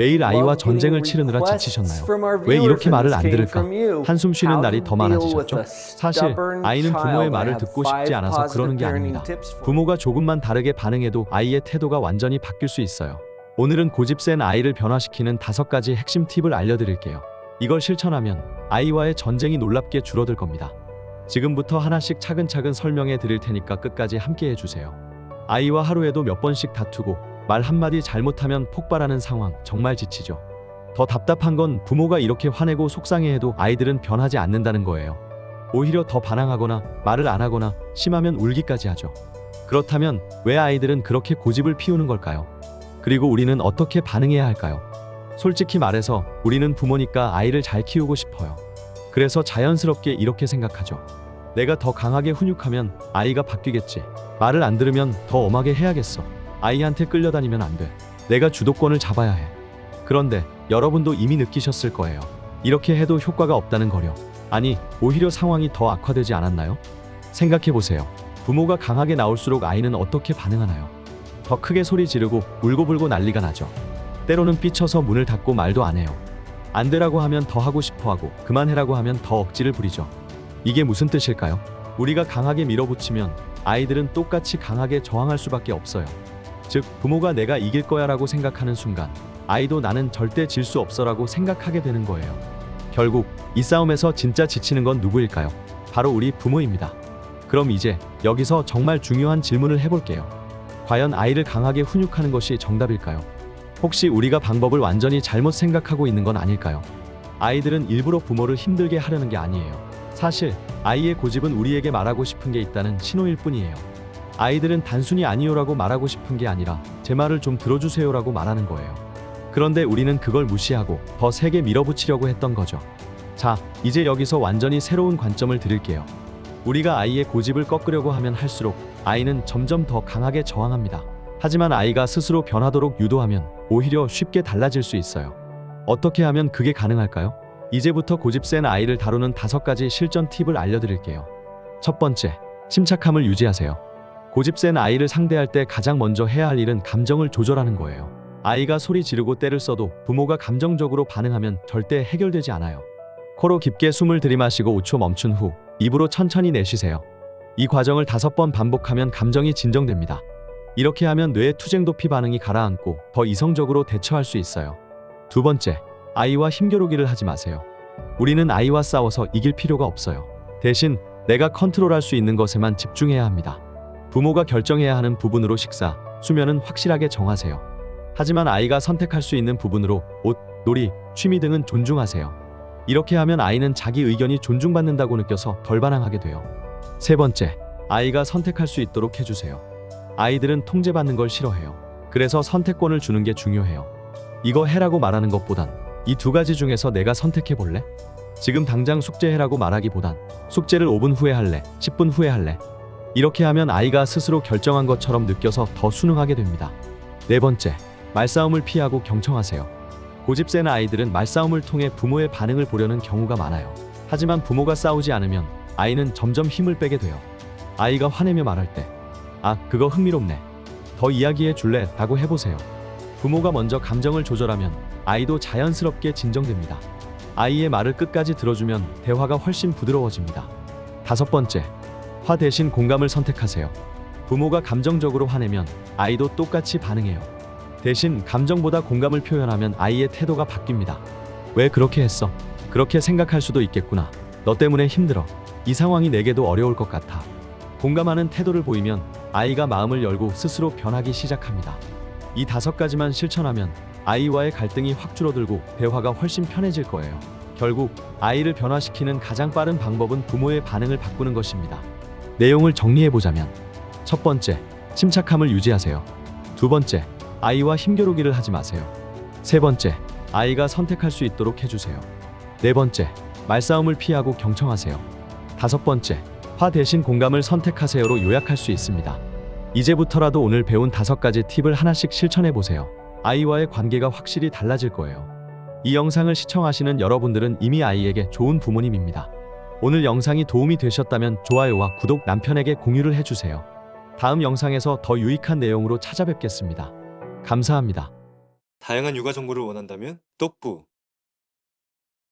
매일 아이와 전쟁을 치르느라 지치셨나요? 왜 이렇게 말을 안 들을까? 한숨 쉬는 날이 더 많아지셨죠? 사실 아이는 부모의 말을 듣고 싶지 않아서 그러는 게 아닙니다. 부모가 조금만 다르게 반응해도 아이의 태도가 완전히 바뀔 수 있어요. 오늘은 고집센 아이를 변화시키는 다섯 가지 핵심 팁을 알려드릴게요. 이걸 실천하면 아이와의 전쟁이 놀랍게 줄어들 겁니다. 지금부터 하나씩 차근차근 설명해 드릴 테니까 끝까지 함께 해주세요. 아이와 하루에도 몇 번씩 다투고 말 한마디 잘못하면 폭발하는 상황 정말 지치죠. 더 답답한 건 부모가 이렇게 화내고 속상해해도 아이들은 변하지 않는다는 거예요. 오히려 더 반항하거나 말을 안 하거나 심하면 울기까지 하죠. 그렇다면 왜 아이들은 그렇게 고집을 피우는 걸까요? 그리고 우리는 어떻게 반응해야 할까요? 솔직히 말해서 우리는 부모니까 아이를 잘 키우고 싶어요. 그래서 자연스럽게 이렇게 생각하죠. 내가 더 강하게 훈육하면 아이가 바뀌겠지. 말을 안 들으면 더 엄하게 해야겠어. 아이한테 끌려다니면 안 돼. 내가 주도권을 잡아야 해. 그런데 여러분도 이미 느끼셨을 거예요. 이렇게 해도 효과가 없다는 거려. 아니, 오히려 상황이 더 악화되지 않았나요? 생각해 보세요. 부모가 강하게 나올수록 아이는 어떻게 반응하나요? 더 크게 소리 지르고 울고불고 난리가 나죠. 때로는 삐쳐서 문을 닫고 말도 안 해요. 안 되라고 하면 더 하고 싶어 하고 그만해라고 하면 더 억지를 부리죠. 이게 무슨 뜻일까요? 우리가 강하게 밀어붙이면 아이들은 똑같이 강하게 저항할 수밖에 없어요. 즉, 부모가 내가 이길 거야라고 생각하는 순간 아이도 나는 절대 질 수 없어라고 생각하게 되는 거예요. 결국 이 싸움에서 진짜 지치는 건 누구일까요? 바로 우리 부모입니다. 그럼 이제 여기서 정말 중요한 질문을 해볼게요. 과연 아이를 강하게 훈육하는 것이 정답일까요? 혹시 우리가 방법을 완전히 잘못 생각하고 있는 건 아닐까요? 아이들은 일부러 부모를 힘들게 하려는 게 아니에요. 사실 아이의 고집은 우리에게 말하고 싶은 게 있다는 신호일 뿐이에요. 아이들은 단순히 아니요라고 말하고 싶은 게 아니라 제 말을 좀 들어주세요라고 말하는 거예요. 그런데 우리는 그걸 무시하고 더 세게 밀어붙이려고 했던 거죠. 자, 이제 여기서 완전히 새로운 관점을 드릴게요. 우리가 아이의 고집을 꺾으려고 하면 할수록 아이는 점점 더 강하게 저항합니다. 하지만 아이가 스스로 변하도록 유도하면 오히려 쉽게 달라질 수 있어요. 어떻게 하면 그게 가능할까요? 이제부터 고집센 아이를 다루는 다섯 가지 실전 팁을 알려드릴게요. 첫 번째, 침착함을 유지하세요. 고집센 아이를 상대할 때 가장 먼저 해야 할 일은 감정을 조절하는 거예요. 아이가 소리 지르고 때를 써도 부모가 감정적으로 반응하면 절대 해결되지 않아요. 코로 깊게 숨을 들이마시고 5초 멈춘 후 입으로 천천히 내쉬세요. 이 과정을 다섯 번 반복하면 감정이 진정됩니다. 이렇게 하면 뇌의 투쟁 도피 반응이 가라앉고 더 이성적으로 대처할 수 있어요. 두 번째, 아이와 힘겨루기를 하지 마세요. 우리는 아이와 싸워서 이길 필요가 없어요. 대신 내가 컨트롤할 수 있는 것에만 집중해야 합니다. 부모가 결정해야 하는 부분으로 식사, 수면은 확실하게 정하세요. 하지만 아이가 선택할 수 있는 부분으로 옷, 놀이, 취미 등은 존중하세요. 이렇게 하면 아이는 자기 의견이 존중받는다고 느껴서 덜 반항하게 돼요. 세 번째, 아이가 선택할 수 있도록 해주세요. 아이들은 통제받는 걸 싫어해요. 그래서 선택권을 주는 게 중요해요. 이거 해라고 말하는 것보단 이 두 가지 중에서 내가 선택해 볼래? 지금 당장 숙제해라고 말하기보단 숙제를 5분 후에 할래, 10분 후에 할래. 이렇게 하면 아이가 스스로 결정한 것처럼 느껴서 더 순응하게 됩니다. 네 번째, 말싸움을 피하고 경청하세요. 고집센 아이들은 말싸움을 통해 부모의 반응을 보려는 경우가 많아요. 하지만 부모가 싸우지 않으면 아이는 점점 힘을 빼게 돼요. 아이가 화내며 말할 때, 아, 그거 흥미롭네. 더 이야기해 줄래? 라고 해보세요. 부모가 먼저 감정을 조절하면 아이도 자연스럽게 진정됩니다. 아이의 말을 끝까지 들어주면 대화가 훨씬 부드러워집니다. 다섯 번째, 화 대신 공감을 선택하세요. 부모가 감정적으로 화내면 아이도 똑같이 반응해요. 대신 감정보다 공감을 표현하면 아이의 태도가 바뀝니다. 왜 그렇게 했어? 그렇게 생각할 수도 있겠구나. 너 때문에 힘들어. 이 상황이 내게도 어려울 것 같아. 공감하는 태도를 보이면 아이가 마음을 열고 스스로 변하기 시작합니다. 이 다섯 가지만 실천하면 아이와의 갈등이 확 줄어들고 대화가 훨씬 편해질 거예요. 결국 아이를 변화시키는 가장 빠른 방법은 부모의 반응을 바꾸는 것입니다. 내용을 정리해 보자면 첫 번째, 침착함을 유지하세요. 두 번째, 아이와 힘겨루기를 하지 마세요. 세 번째, 아이가 선택할 수 있도록 해주세요. 네 번째, 말싸움을 피하고 경청하세요. 다섯 번째, 화 대신 공감을 선택하세요로 요약할 수 있습니다. 이제부터라도 오늘 배운 다섯 가지 팁을 하나씩 실천해 보세요. 아이와의 관계가 확실히 달라질 거예요. 이 영상을 시청하시는 여러분들은 이미 아이에게 좋은 부모님입니다. 오늘 영상이 도움이 되셨다면 좋아요와 구독 남편에게 공유를 해주세요. 다음 영상에서 더 유익한 내용으로 찾아뵙겠습니다. 감사합니다. 다양한 육아 정보를 원한다면 똑부